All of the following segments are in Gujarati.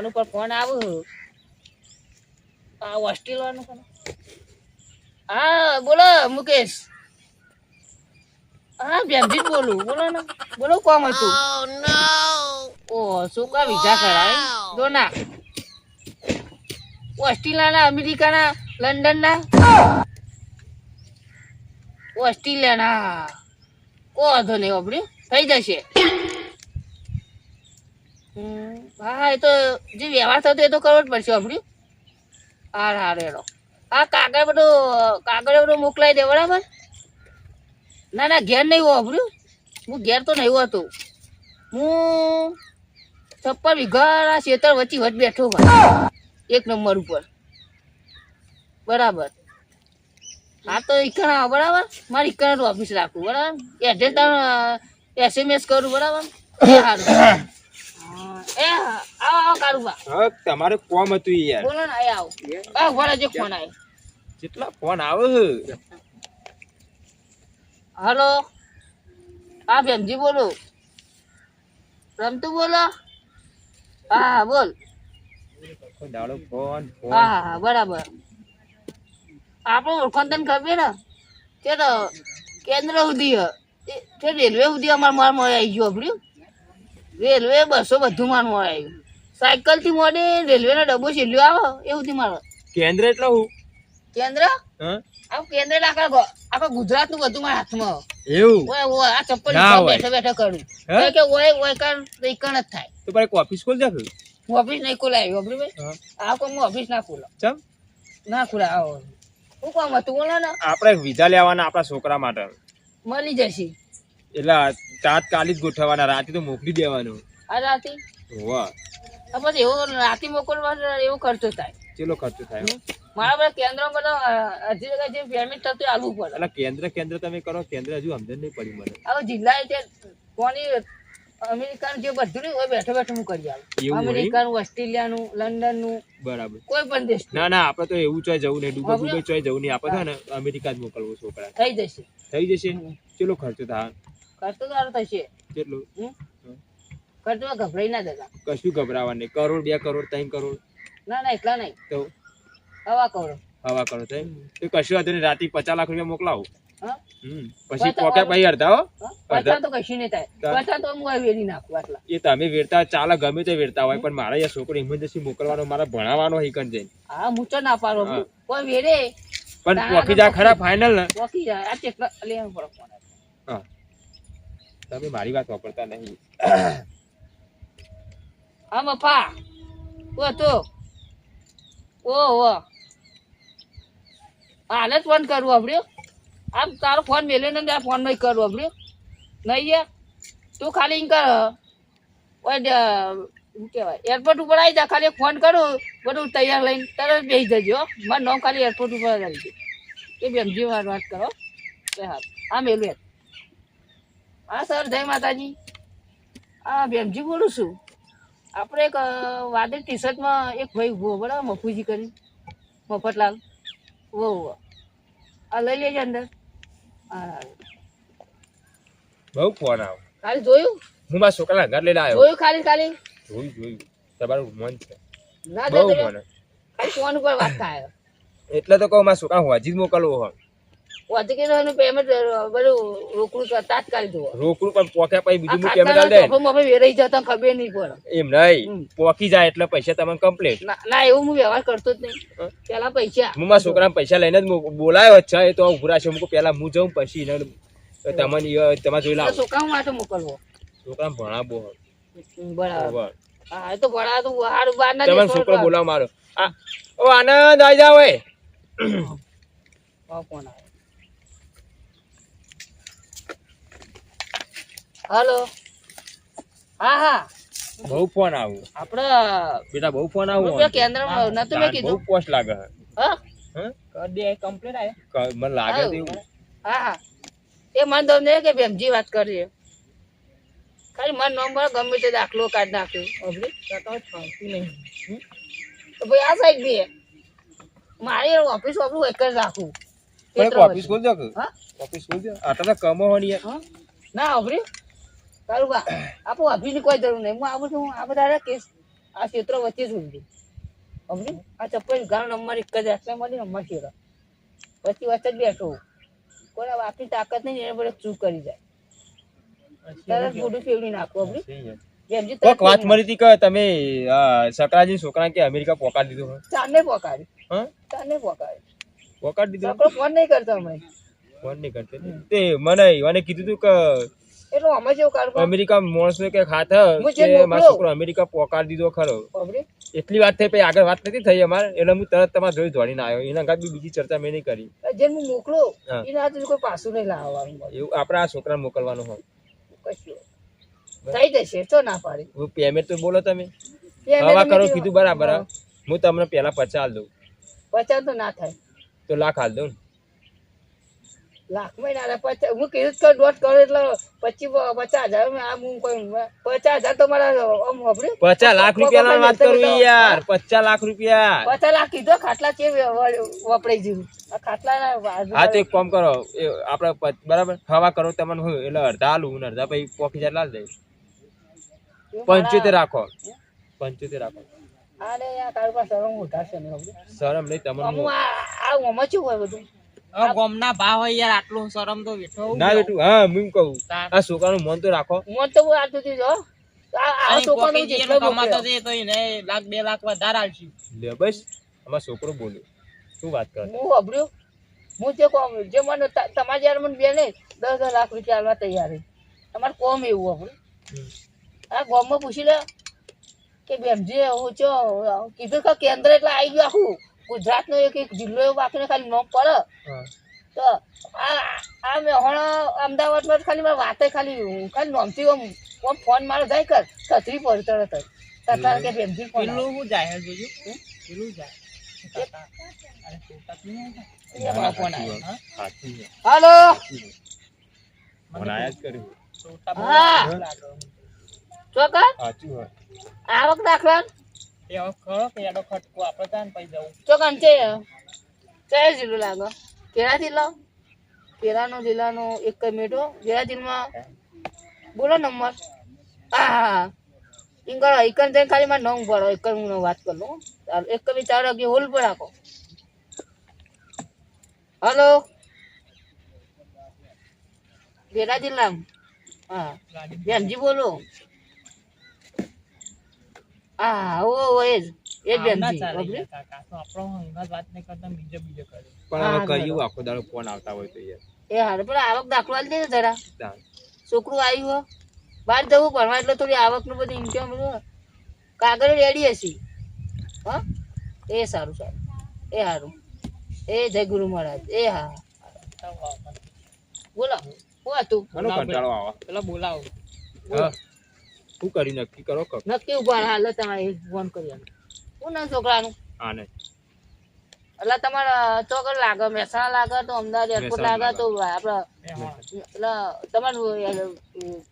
ફોન ઉપર ફોન આવું આ હોસ્ટેલ વાળું? હા બોલો મુકેશ. હા બેનજી બોલું. બોલો ને. બોલો કોમ હતું. ઓ શું કા વિઝા કરાય? જો ના. ઓસ્ટ્રેલિયાના અમેરિકાના લંડનના. ઓસ્ટ્રેલિયાના. કો વાંધો નહીં વાપર્યું. થઈ જશે. હા એ તો જે વ્યવહાર થતો એ તો કરવો જ પડશે આપણું હાર હાર એનો હા કાગળ બધું કાગળ બધું મોકલાઈ દે બરાબર? ના ના ઘેર નહીં વાપર્યું હું ઘેર તો નહીં હોતો. હું છપ્પન વીઘાના ખેતર વચ્ચે વચ બેઠો એક નંબર ઉપર. બરાબર. હા તો ઈકણ આવો બરાબર? મારે ઈકણ ઓફિસ રાખવું બરાબર? એડ્રેસ એસએમએસ કરું બરાબર? સારું એ આવો આવો કારુબા હા તમારે કોમ હતું યાર. બોલો ને એ આવો. આ વળે જે ફોન કેટલા ફોન આવે હલો? હા બેનજી બોલો. રમતું બોલો? હા હા બોલ. દાડો ફોન ફોન. હા હા બરાબર. આપણું ઓળખાણ તને ખબર ને? તે તો કેન્દ્ર સુધી તે રેલવે સુધી અમારે માર મળી આવી ગયું આપણું રેલવે બસો બધું માર આવ્યું સાયકલથી મોડે રેલવે નો ડબ્બો છેલ્લો આવે એવું થી મારો. કેન્દ્ર એટલે હું? કેન્દ્ર? હા? કેન્દ્ર આખા આખા ગુજરાતનું બધું મારા હાથમાં એવું? ઓય ઓય આ ચપ્પલ. બેઠા બેઠા કરું? કે ઓય ઓય ઈ કણ જ થાય. તો પણ ઓફિસ ખોલ જાક હું ઓફિસ નહીં ખોલાવી ઓફિસ ભાઈ. આ કોઈ હું ઓફિસ ના ખોલો ચમ? ના ખોલા આવો. હું કોમ હતું બોલો ને. આપણે વિઝા લેવાના આપણા છોકરા માટે. મળી જશે. એટલે તાત્કાલિક ગોઠવવાના રાતે તો મોકલી દેવાનું. આ રાતે? વાહ પછી એવો રાતે મોકલવા એવો ખર્ચો થાય. ચેલો ખર્ચો થાય મારા બધા કેન્દ્ર બધા અઢી વાગ્યા જે પેમેન્ટ થતું આવવું પડે. એટલે કેન્દ્ર કેન્દ્ર તમે કરો કેન્દ્ર હજુ સમજણ નહીં પડી મને. હવે જિલ્લા તે કોની અમેરિકાનું જે બધું નહીં હોય બેઠો બેઠો હું કરી આવું? અમેરિકાનું ઓસ્ટ્રેલિયાનું લંડનનું બરાબર. કોઈ પણ દેશ ના ના આપણે તો એવું ચોય જવું નહીં આપણે- ડુબઈ ચોય જવું નહીં. આપણે ને અમેરિકા જ મોકલવું છોકરા થઈ જશે. થઈ જશે? ચેલો ખર્ચો થાય. ખર્ચો સારો થશે. કેટલો? ખર્ચમાં ગભરાઈ ના જતા. કશું ગભરાવા નહીં. કરોડ બે કરોડ ત્રણ કરોડ. ના ના એટલા નહીં. તો? હવા કરો. હવા કરો તો તો કશું વાંધો નહીં. રાતે પચાસ લાખ રૂપિયા મોકલાવો. પછી પોકે પછી અડધા હો. તો કશું નહીં થાય. કા? તો હું વેરી નાખું આટલા. એ તમે વેરતા ચાલે ગમે તે વેરતા હોય પણ મારા યાર છોકરો ઇમરજન્સી મોકલવાનો મારા ભણાવવાનો હિકન જઈને. હા હું ના પાડો. કોઈ વેરે. પણ પોકી ખરા ફાઇનલ ને. પોકી આ પડે તમે મારી વાત વાપરતા નહીં. હા, મફા. ઓ, તો. ઓ ઓ. હાલ જ ફોન કરવું આપણે આમ તારો ફોન મેલ્યો ને આ ફોન નહીં કરવું આપણે નહીં યાર. તું ખાલી કર. શું એરપોર્ટ ઉપર આવી જા, ખાલી ફોન કરું, બધું તૈયાર લઈને તરત બેસી જજો. મારું નામ ખાલી એરપોર્ટ ઉપર આવી એ બેનજી વાત કરો, હા. મેલું યાર હા સર જય માતાજી. હા બેનજી બોલું છું. આપણે એક વાદળ ટી શર્ટમાં એક ભાઈ ઊભો બરાબર મફુજી કરી. મફતલાલ. વો આ લઈ લેજે અંદર. હા. બહુ ફોન આવ. ખાલી જોયું? હું મારા છોકરા ઘર લઈને આવ્યો. જોયું ખાલી ખાલી? જોયું જોયું. તમારું મન છે. ના બહુ જતો ખાલી ફોન ઉપર વાત થાય. એટલે તો કહું મારા છોકરા હોજી જ મોકલવો હોય. વધુ પેમેન્ટ બધું રોકડું તાત્કાલિક જોવો. રોકડું પણ પોક્યા પછી બીજું પેમેન્ટ આલ દે ખાતાના ચોપડમાં આપણે વેરાઈ જતા ખબર નહીં પડે. એમ નહીં. પોકી જાય એટલે પૈસા તમને કમ્પ્લીટ ના એવું હું વ્યવહાર કરતો જ નહીં. પેલા પૈસા. હું મારા છોકરા પૈસા લઈને જ બોલાયો છે એ તો ઉભરા છે હું પેલા હું જાઉં પછી તમને તમારે જોઈ લાવો. છોકરા માટે મોકલવો? છોકરા ભણાવો. બરાબર. હા તો ભણા તો હારું બહાર ના તમારો છોકરો બોલાવ મારો. આ ઓ આનંદ આવી જાવ એ. હા, ફોન આવ્યો. હલો. હા હા. બહુ ફોન આવું. આપણે બેટા બહુ ફોન આવું રૂપિયા કેન્દ્રમાં નતું મેં બહુ કીધું પોસ્ટ લાગે હા? કર દે કમ્પ્લીટ આય. મને લાગે તો હા હા. એ મને તો નહીં કે બેમજી વાત કરીએ. ખાલી મારો નંબર ગમે તે દાખલો કાઢ નાખ્યો અભરી તો ફાવતું નહીં. તો ભાઈ આ સાઈડ બી. મારી ઓફિસ આપણું એક જ રાખું. પણ ઓફિસ ખોલ હા? ઓફિસ ખોલજો આટલા તો હોની ના અભરી તારું બા આપણું અભિની કોઈ જરૂર નહીં. હું આવું છું આ બધા કેસ આ ક્ષેત્ર વચ્ચે જ ઊંધું સમજી? આ ચપ્પલ ગામ નંબર એક જ રાસ્તા મળી નંબર શેરો. પછી વચ્ચે જ બેઠો હું. કોઈ તાકાત નહીં એને બધે ચૂક કરી જાય. તરત મોઢું ફેરવી નાખો સમજી? કોક વાત મળી હતી કે તમે સકરાજી છોકરા કે અમેરિકા પોકાડી દીધો ચાને પોકાડી હા? ચારને પોકાડી પોકાડી દીધો? ફોન નહીં કરતો અમે ફોન નહીં કરતો તે મને મને કીધું તું કે એટલે અમે જેવું કાઢવા? અમેરિકા માણસો કે ખાત કે મારો છોકરો અમેરિકા પોકાર દીધો ખરો. એટલી વાત થઈ પછી આગળ વાત નથી થઈ અમારે? એટલે હું તરત તમારે જોઈ દોડીને આવ્યો. એના કાંઈ બી બીજી ચર્ચા મેં નહીં કરી. જે હું મોકલો એના હાથે કોઈ પાછું નહીં લાવવાનું એવું આપણે આ છોકરાને મોકલવાનું હોય. કશું. થઈ જશે તો ના પાડી. હું પેમેન્ટ તો બોલો તમે. હવા કરો કીધું, બરાબર હું. તમને પેલા પચાસ દઉં. પચાસ તો ના થાય. તો લાખ હાલ દઉં ને. લાખ મહિના ના પચાસ હું કીધું તો દોઢ કરો એટલે પચીસ પચાસ હજાર આ હું કોઈ પચાસ હજાર તો મારા આમ વાપર્યું. પચાસ લાખ રૂપિયા વાત કરવી યાર પચાસ લાખ રૂપિયા. પચાસ લાખ કીધો ખાટલા છે વપરાઈ જેવું આ ખાટલા હા તો એક કામ કરો આપણે બરાબર? હવા કરો તમને હું એટલે અડધા હાલું અડધા પછી પોકી લાલ દે પંચોતેર રાખો. પંચોતેર રાખો. અરે યાર તારી પાસે હવે મોટા ને શરમ નહીં તમને આ આ ઓમાં શું હોય બધું? ગોમના ભાવ હોય યાર આટલું શરમ તો બેઠો ના બેટું હા હું કહું. આ છોકરાનું મન તો રાખો. મોન તો હું આટલું જો. આ આ છોકરાનું જેટલો કમાતો છે તો એને લાખ બે લાખ વધારે આલશું. લે બસ. અમારો છોકરો બોલ્યો શું વાત કરે? હું વાપર્યું હું જે કોમ જે મને તમારે મને બેને દસ દસ લાખ રૂપિયા આલવા તૈયાર તમારે કોમ એવું વાપર્યું આ ગામમાં પૂછી લે કે બેનજી હું ચો કીધું કે કેન્દ્ર એટલે આવી ગયું આખું. ગુજરાતનો એક એક જિલ્લો એવો બાકીને ખાલી નોમ પડે તો આ આ મેં હમણાં અમદાવાદમાં ખાલી મારે વાતે ખાલી ખાલી નોમથી આમ ફોન મારો જાય કર. છત્રી પડી તરત જ. તરત કે બેનજી ફોન પેલું હું જાય? જોજો પેલું જાય હા? હાલો? જ કર્યું. હા. આવક દાખલા એ હવે ખરો કે એડો ખટકો આપણે ત્યાં ને જવું? ચોકન છે કયો જિલ્લો લાગે? કેરા જિલ્લો કેરાનો જિલ્લાનો એક જ કેરા જિલ્લામાં? બોલો નંબર. હા હા. ઇંગળ એકન જઈને ખાલી મારે નવ ભરો. એક હું વાત કરું ચાલો એક બી ચાર વાગે હોલ પર રાખો. હલો? કેરા જિલ્લા હા. બેનજી બોલો. હા ઓ એ જ એ જ આમ ના બેનજી ચાલે બબલી? યાર કાકા. તો આપણો હંગાત વાત નહીં કરતા બીજો બીજો કરે. પણ હા, હવે બરાબર. કયું આખો દાડો ફોન આવતા હોય તો યાર. એ હારે પણ આવક દાખલો આલી દેજો જરા. છોકરું આવ્યું હો બહાર જવું ભણવા એટલે થોડી આવકનું બધું ઇન્કમ કાગળ રેડી હશે. હા? એ સારું સારું. એ સારું એ જય ગુરુ મહારાજ. એ હા બોલાવો શું હતું? પેલા બોલાવો. હા. શું કરી નક્કી કરો કક નક્કી ઊભા હાલ તમારે ફોન કરી નામ છોકરાનું? ને એટલે તમારા કર લાગે મહેસાણા લાગે તો અમદાવાદ એરપોર્ટ લાગે તો આપડે એટલે તમારું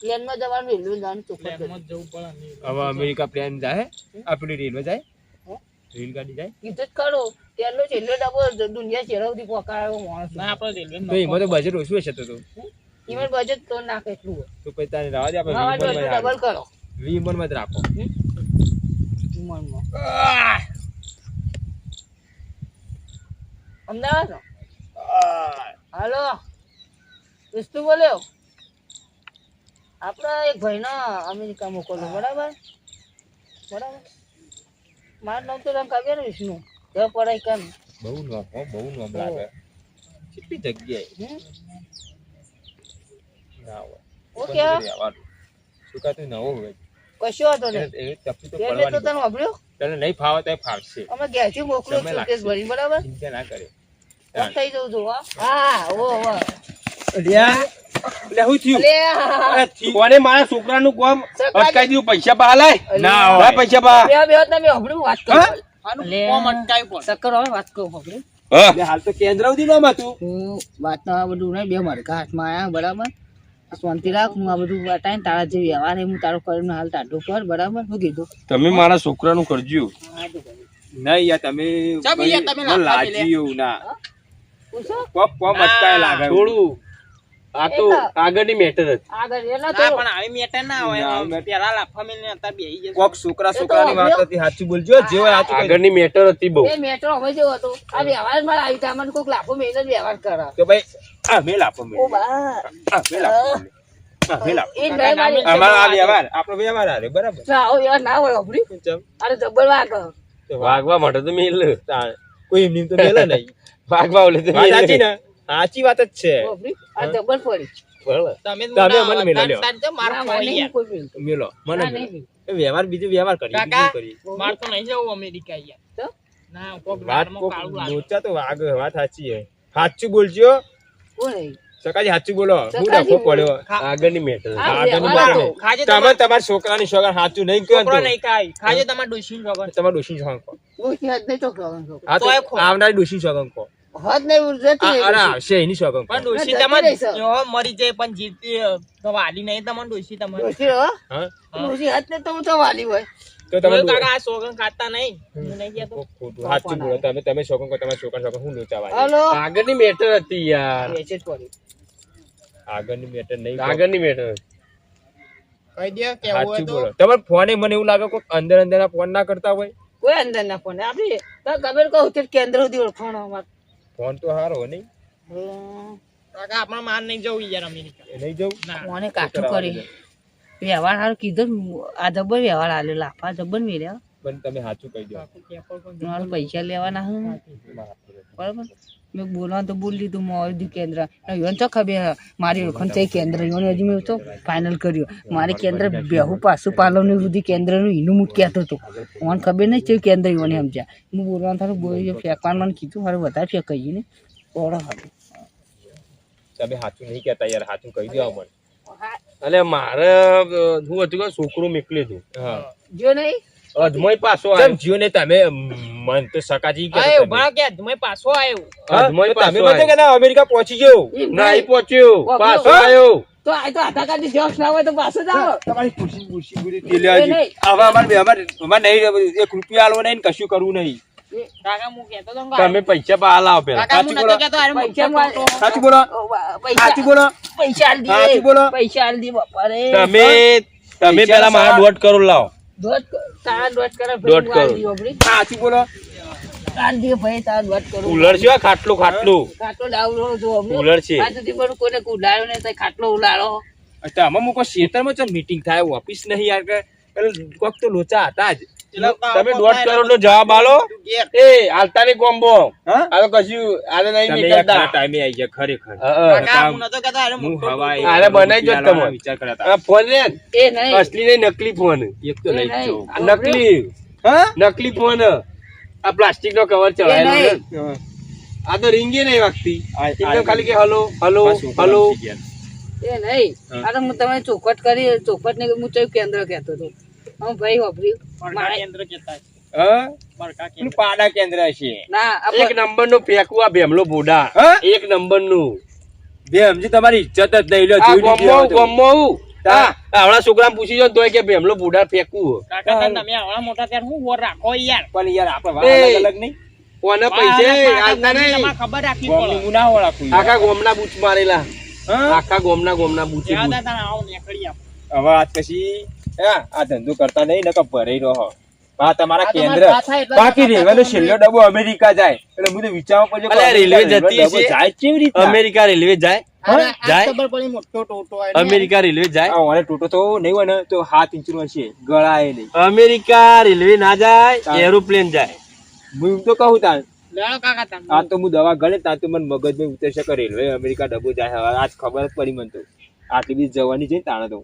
પ્લેનમાં જવાનું રેલવે જવાનું ચોખ્ખું જવું પડે હવે અમેરિકા પ્લેન જાય આપણી રેલવે જાય હે? રેલગાડી જાય. કીધું જ ખરું ત્યારનો છેલ્લો ડબ્બો દુનિયા ચેરાવતી પોકાયો માણસ. ના આપણે રેલવે તો એમાં તો બજેટ ઓછું હશે તો તો. બજેટ તો નાખે એટલું તો પછી તારે રાવા દે આપણે ડબલ કરો. વિમાનમાં જ રાખો. અમદાવાદ? હાલો. વિષ્ણુ બોલ્યો આપણા એક ભાઈને અમેરિકા મોકલો બરાબર? બરાબર? મારું નામ તો તને ખબર વિષ્ણુ. જો પડાય કેમ? બહુ હો બહુ નોમ લાગે કેટલી જગ્યાએ? ના હોય. ઓકે. શું કાં નવો હોય? કશો હતો ને એ તો એટલે તો તને વાપર્યો તને નહીં ફાવે તો ફાવશે. અમે ગેસી મોકલું છું કેસ ભરી બરાબર? ચિંતા ના કરે. થઈ જવું જો હા. હા ઓ ઓ એટલે હું થયું? લે કોને મારા છોકરાનું કોમ? સરકાર- અટકાઈ દીધું પૈસા બહાર લાય. ના હોય. પૈસા બહાર. બે બે તમે હમણાં વાત કરો. આનું કોમ અટકાવ્યું પણ. ચક્કર હવે વાત કરો હમણાં હાલ તો કેન્દ્ર સુધી નામ હતું. વાત તો બધું નહીં બે મડકા હાથમાં આયા બરાબર? શાંતિ રાખ હું આ બધું બતાવીને તારા જે વ્યવહાર હું તારો કરીને હાલ ટાઢું કર બરાબર? શું કીધું. તમે મારા છોકરાનું કરજો. નહીં યાર તમે તમે લાફા એવું ના. કોક કોમ અટકાય લાગે. થોડું આ તો આગળની મેટર હતી આગળ એલા તો. પણ આવી મેટર ના હોય. પેલા લાફા મેલને અત્યારે બેહી જશે. કોક છોકરા છોકરાની વાત હતી સાચું બોલજો. જે હોય સાચું આગળની મેટર હતી બહુ. એ મેટર હવે જેવો હતો. આ વ્યવહારમાં આવી તા મને કોક લાભો મેળે જ વ્યવહાર કરા. તો ભાઈ વાગવા માટે તો મેલ કોઈ એમની તો મેલે નહીં વાગવા ઓલે તો વાત સાચી વાત જ છે આ પડી તમે મને મેલા લ્યો. મેલો મને વ્યવહાર બીજો વ્યવહાર માર તો નહીં જવું અમેરિકા યાર ના કોક વાત કોક કાળું તો વાગ વાત સાચી હે સાચું બોલજો કોણ સકાજી સાચું બોલો હું ડખો પડ્યો આગળની મેટર આ આગળનું વ્યવહાર બોલો. હતો. ખાજે તમે તમાર- છોકરાની છોકરા સાચું નહીં કહો છોકરો તો. નહીં ખાય ખાજે તમાર ડોશી વગર તમારા ડોશી છોકરા કહો. ઓછી હદ નહીં તો કરવાનું છોકરો. તો તોય ડોશી છોકરા કહો. હદ નહીં ઉલઝતી અરે આવશે એની છોકરા પણ ડોશી તમાર જો મરી જાય પણ જીતી તો વાલી નહીં તમાર ડોશી તમાર ડોશી હો? હા? ડોશી હદ નહીં તો હું તો વાલી હોય તો તમે કાકા આ સોગન ખાતા નહીં. હું નહીં કહેતો. ખોટું. સાચું બોલો. તમે તમે છોકરા કો તમારા છોકરા છોકરા હું લોચાવા હલો. આગળની મેટર હતી યાર. મેસેજ જ પડી. આગળની મેટર નહીં. આગળની મેટર કહી દે કેવું હોય તો તમાર ફોને મને એવું લાગે કોઈ અંદર અંદર ફોન ના કરતા હોય. કોઈ અંદર ના ફોન? આપડે તો ખબર કહું તે કેન્દ્ર સુધી ઓળખાણો અમાર. ફોન તો સારો નહીં. કાકા આપણે માર નહીં જવું યાર અમેરિકા. નહીં જવું? ના. મને કાઠું કરી. વ્યવહાર હારું કીધો આ જબર વ્યવહાર આલ્યો લાફા જબર મેળ્યા પણ તમે સાચું કહી દો. મારે પૈસા લેવાના હું. બરાબર? મેં બોલવાનું તો બોલી દીધું મોરજી કેન્દ્ર. યોન તો ખબર મારી ઓળખણ થઈ કેન્દ્ર યોન હજી મેં તો ફાઇનલ કર્યો. મારે કેન્દ્ર બેહુ પાછું પાલવનું સુધી કેન્દ્રનું ઈનું મૂટ કહેતો હતો. મને ખબર નહીં છે કેન્દ્ર યોને સમજ્યા. હું બોલવાનું થારું બોલી ફેંકવાનું મને કીધું મારે વધારે ફેંકાઈ ને. ઓળખ તમે સાચું નહીં કહેતા યાર સાચું કહી દો મને. અને મારે હું હતું કે છોકરું નીકળ્યું હતું. જો નહીં? અજમોય પાછો આવ્યો. જીઓ ને તમે મન તો સકાજી કે આયો ઊભા કે તમે પાછો આવ્યો. અજમોય તમે પાછો કે ના અમેરિકા પહોંચી ગયો ના નહીં. પહોંચ્યો. પાછો. આવ્યો. તો આ તો આધાર કાર્ડ જોક્સ ના હોય તો પાછો જ તમારી ખુશી ખુશી હવે અમારે અમારે અમારે નહીં એક રૂપિયા આલવો નહીં કશું કરવું નહીં. તમે પૈસા બહાર લાવો પેલા સાચું બોલો. સાચું બોલો. સાચું બોલો. પૈસા સાચું બોલો. પૈસા આલ દી બાપા રે તમે તમે પેલા મારા દોઢ કરોડ લાવો. દોઢ કરોડ. સાચું બોલો. છે ખાટલું ખાટલું. ખાટલો ડાવલો જો અમને. છે આજ સુધી પણ કોઈને ઉડાડ્યો નહીં, તોય ખાટલો ઉલાળો. અચ્છા અમે મૂકો મીટિંગ થાય ઓફિસ નહીં યાર કે કોક તો લોચા હતા જ. તમે દોઢ કરોડ નો જવાબ આલો. એ હાલતા ની કોમ્બો. હા? આ તો કશું આને નહીં નીકળતા ટાઈમે આવી ગયા ખરેખર. હા, હવાઈ. બનાવી જો તમે. વિચાર કરતા. આ ફોન રે એ નહીં. અસલી નહીં નકલી ફોન. એક તો લઈ જો આ નકલી. હા? નકલી ફોન. આ પ્લાસ્ટિક નો કવર ચડાયેલો છે. આ તો રિંગે નહીં વાગતી. આ- એકદમ ખાલી કે હલો હલો હલો. એ નહીં. આ તો હું તમે ચોખવટ કરી ચોખવટ ને હું કેન્દ્ર કહેતો હતો. હું ભાઈ વાપર્યું બરકા કેન્દ્ર કહેતા છે. હા? બરકા પેલું કેન્દ્ર. પાડા કેન્દ્ર છે. એક નંબરનું ફેંકવું આ ભેમલો બોડા એક નંબરનું બે તમારી ઇજ્જત જ નહીં લો આ જીવ નીકળી ગોમો આવે તો. ગોમો હા? આવડા છોકરા પૂછી જો તોય કે ભેમલો બોડા ફેંકવું કાકા તમે આવડા મોટા ત્યારે હું વોર રાખો યાર. પણ યાર આપણે અલગ અલગ નહીં. કોને પૈસે? આજના નહીં. ખબર રાખવી પડે. ગુના આખા ગોમના બૂચ મારેલા. આખા ગોમના ગોમના ગોમ ના બૂચ. હતા ને આવો નીકળી આપ હવે આજ પછી આ ધંધો કરતા નહીં નકર ભરાઈ રહો હા. તમારા આ તમારા કેન્દ્ર. બાકી રેવાનો છેલ્લો ડબ્બો અમેરિકા જાય. એટલે હું તો વિચારવા પડ્યો કે રેલવે જતી છે. જાય કેવી રીતે? અમેરિકા રેલવે જાય. અમેરિકા રેલવે જાય. ટોટો તો નહીં હોય ને તો હાથ ઇંચનો હશે. ગળાય નહીં. અમેરિકા રેલવે ના જાય એરોપ્લેન જાય. હું તો કહું તાર. આ તો હું દવા ગણે ત્યાં તો મને મગજમાં ઉતરી શકે રેલવે અમેરિકા ડબ્બો જાય. આજ ખબર જ પડી મને તો. આટલી બધી જવાની છે તાણે તો.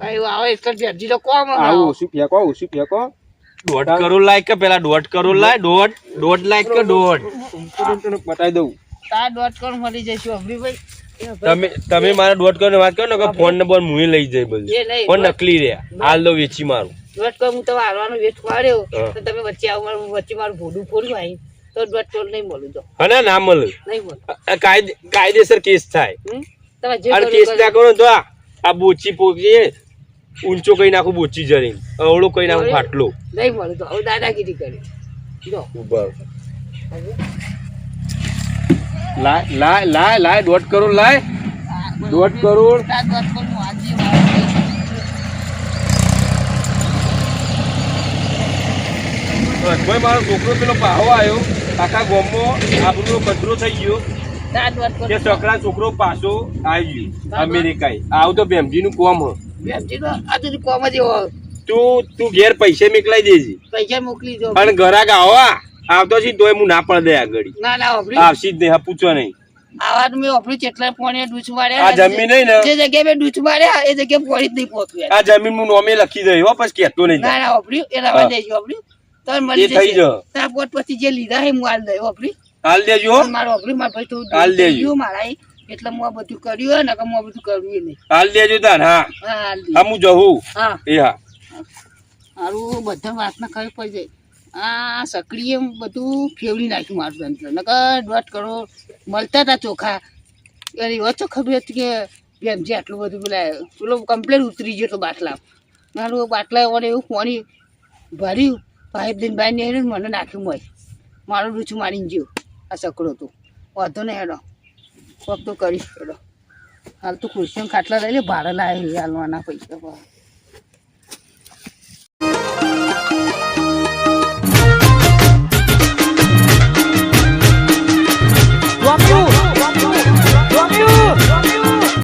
ભાઈ આવે એક જ ભેરજી તો કોમ આવું ઓછું ફેંકો ઓછું ફેંકો? દોઢ કરોડ લાય કે પેલા દોઢ કરોડ લાય? દોઢ દોઢ લાખ કે દોઢ? તને દઉં. તાર દોઢ કરોડ મળી જઈશું અભી ભાઈ. એ ભાઈ, તમે તમે મારા દોઢ કરોડ વાત કરો ને કે ફોન નંબર હું લઈ જાય બધું. ફોન નકલી રહ્યા. હાલ દો વેચી મારું. દોઢ કરોડ હું તમે હારવાનો વેચ પાડ્યો તો તમે વચ્ચે આવો મારું વચ્ચે મારું ભોડું ફોડ્યું આવી તો દોઢ કરોડ નહીં મળું જો હા ના મળે. નહીં મળે. કાયદેસર કેસ થાય. હમ? તમે જે કેસ ના કરો તો આ. આ બોચી પોચી ઊંચો કઈ નાખું બોચી જરી અવળો કઈ નાખું ફાટલો. નહીં મળે તો હવે દાદાગીરી કરી. ઊભા લાય લાય લાય લાય દોઢ કરોડ લાય. દોઢ કરોડ. મારો છોકરો પેલો પાહો આવ્યો. આખા ગોમો આપણો કચરો થઈ ગયો. કરોડ છોકરા છોકરો પાછો આવી અમેરિકા આવું તો બેમજી નું કોમ હ. તો આ તો કોમ જ એવો. તું તું ઘેર પૈસે મોકલાઈ દેજે. પૈસા મોકલી દો. પણ ઘરાક આવા આવતો છે તોય હું ના પડે આગળ ના ના ઓફરી આવશી જ નહીં હા પૂછો નહીં. આવા મેં ઓફરી કેટલા પોણે ડૂચ આ જમીન નહીં ને. જે જગ્યાએ મેં ડૂચ માર્યા એ જગ્યાએ પોણી જ નહીં પહોંચ્યું. આ જમીન હું નોમે લખી દઈ હો પછી કહેતો નહીં ના ના ઓફરી એ રવા. દેજો ઓફરી તો મળી એ થઈ જશે. જશે. પોટ પછી જે લીધા હે હું આલ દઈ ઓફરી હાલ દેજો મારો ઓફરી માર ભાઈ થોડું હાલ દેજો. મારા એટલે હું આ બધું કર્યું ને કે હું આ બધું કરવું નહીં. હાલ દેજો તાન હા. હા હાલ દે. હા હું જવું હા. એ હા. મારું બધા વાતના ખબર પડી જાય. આ સકડીએ બધું ફેવડી નાખ્યું મારું તંત્ર. નકર દોઢ કરોડ મળતા હતા ચોખા. એવો તો ખબર હતી કે બેનજી આટલું બધું પેલા પેલો કમ્પ્લેટ ઉતરી ગયો તો બાટલા. મારું બાટલા વડે એવું પાણી ભર્યું. ભાઈ દિનભાઈને મને નાખ્યું હોય મારું રૂચું મારીને ગયું. આ સકડો તું. વાંધો નહીં, હેડો. કોક તો કરીશ, હેડો. હાલ તો ખુરશીઓ ખાટલા લઈ લે, ભાડે લાવે હાલવાના પૈસા.